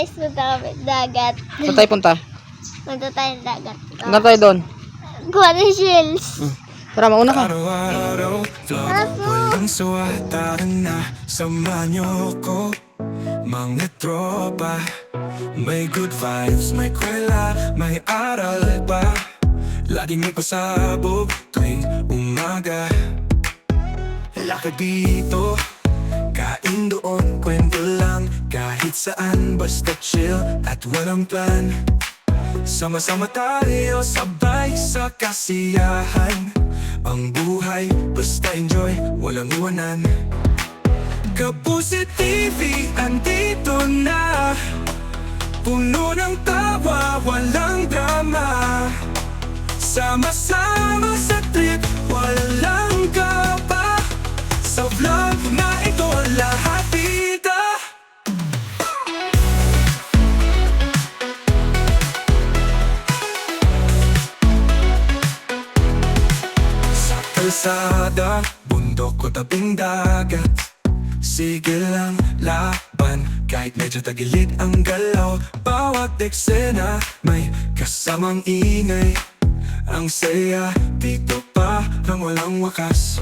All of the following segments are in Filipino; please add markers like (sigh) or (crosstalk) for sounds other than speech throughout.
guys, punta kami dagat. Saan tayo punta? Punta tayo dagat. Hanggang tayo doon. Kuha ng shells. Tara, mauna ka. Araw-araw, walang na, niyo ko Mga tropa May good vibes, may kwela May aral pa Laging may pasabog tuwing umaga Lakad dito Kain doon, kwento lang. Kahit saan, basta chill At walang plan. Sama-sama tayo sabay sa kasiyahan. Ang buhay, basta enjoy, walang iwanan. Kapusit TV, andito na. Puno ng tawa, walang drama. Sama-sama kalsada, bundok o tabing dagat. Sige lang, laban Kahit medyo tagilid ang galaw. Bawat eksena, may kasamang ingay. Ang saya, dito pa nang walang wakas.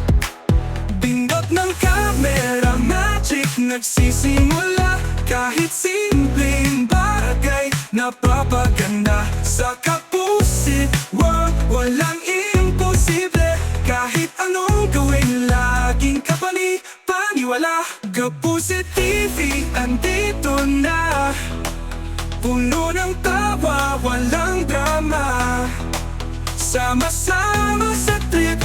Pindot ng camera, magic nagsisimula. Kahit simpleng bagay, napapaganda Sa kapusit world, walang kapusit TV, andito na. Puno ng tawa, walang drama. Sama-sama sa trip,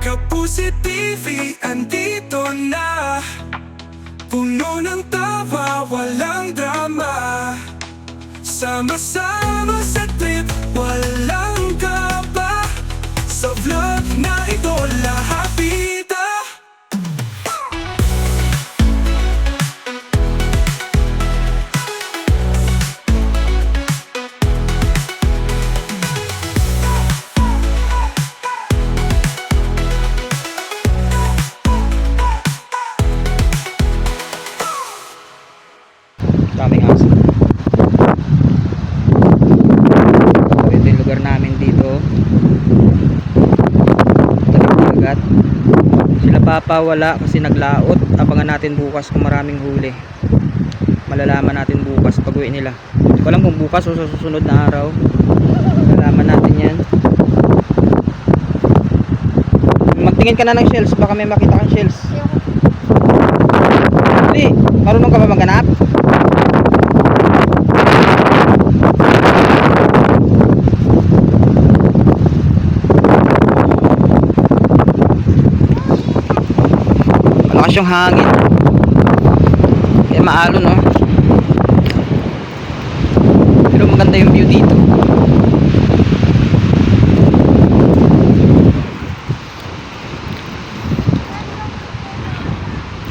Kapusit TV, andito na. Puno ng tawa, walang drama. Sama-sama sa trip, walang kaba. Sa vlog na ito, lahat Sila papa wala kasi naglaot. Abangan natin bukas kung maraming huli. Malalaman natin bukas pag uwi nila. Hindi ko alam kung bukas o sa susunod na araw. Malalaman natin yan. Magtingin ka na ng shells. Baka may makita kang shells. Hindi. Marunong ka ba maghanap? Malakas yung hangin. Kaya maalon no? Pero maganda yung view dito.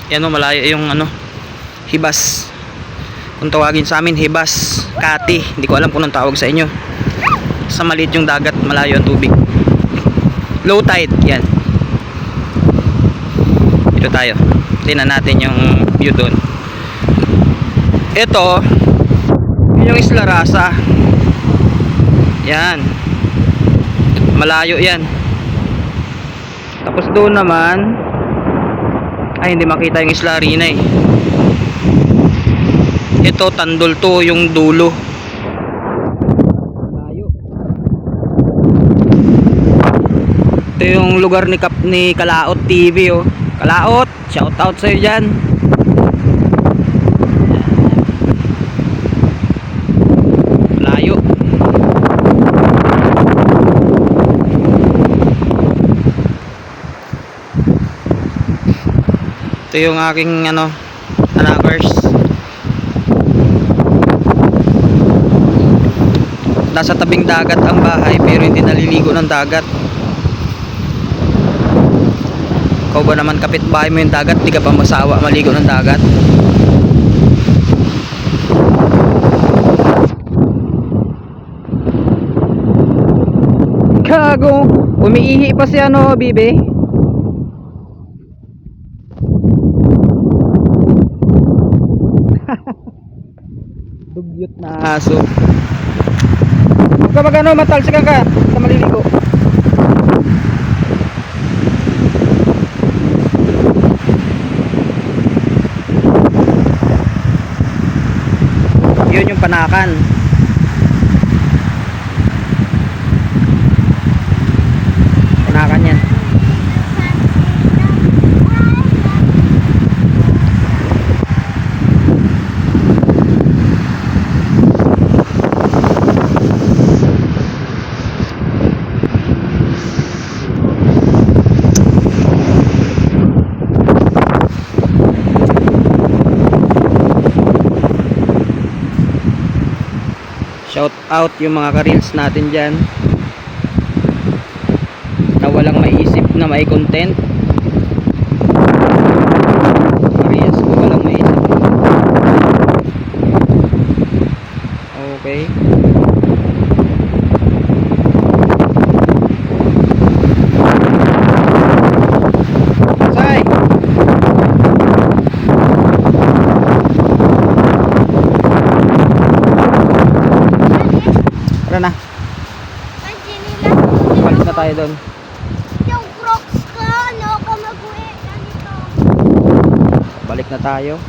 Yan o malayo yung ano hibas. Kung tawagin sa amin hibas kati hindi ko alam kung anong tawag sa inyo. Sa maliit yung dagat malayo ang tubig. Low tide yan dito tayo. Tingnan natin yung view doon ito yun yung Isla Rasa. Yan. Malayo yan. Tapos doon naman ay hindi makita yung Isla Arena eh. Ito Tandol to yung dulo. Malayo. Ito yung lugar ni, Kap, ni Kalaot TV oh Kalaot, shout out sa iyo diyan. Layo. Ito yung aking ano, anagers. Nasa tabing dagat ang bahay pero hindi naliligo ng dagat. Ikaw ba naman kapitbahay mo yung dagat, di ka pa masawa maligo ng dagat? Gago, umiihi pa si ano, bibe. (laughs) Dugyot na aso. Huwag ka magano, matalsikan ka sa maliligo. Yun yung panakan. Panakan yan. Shout out yung mga ka-reels natin dyan na walang maisip na may content. Reels ko walang maisip. Okay. Say! Tara na, Nandiyan nila. balik na tayo doon. Yung crocs ka, ano ka mag-uwi. Ganito. Balik na tayo.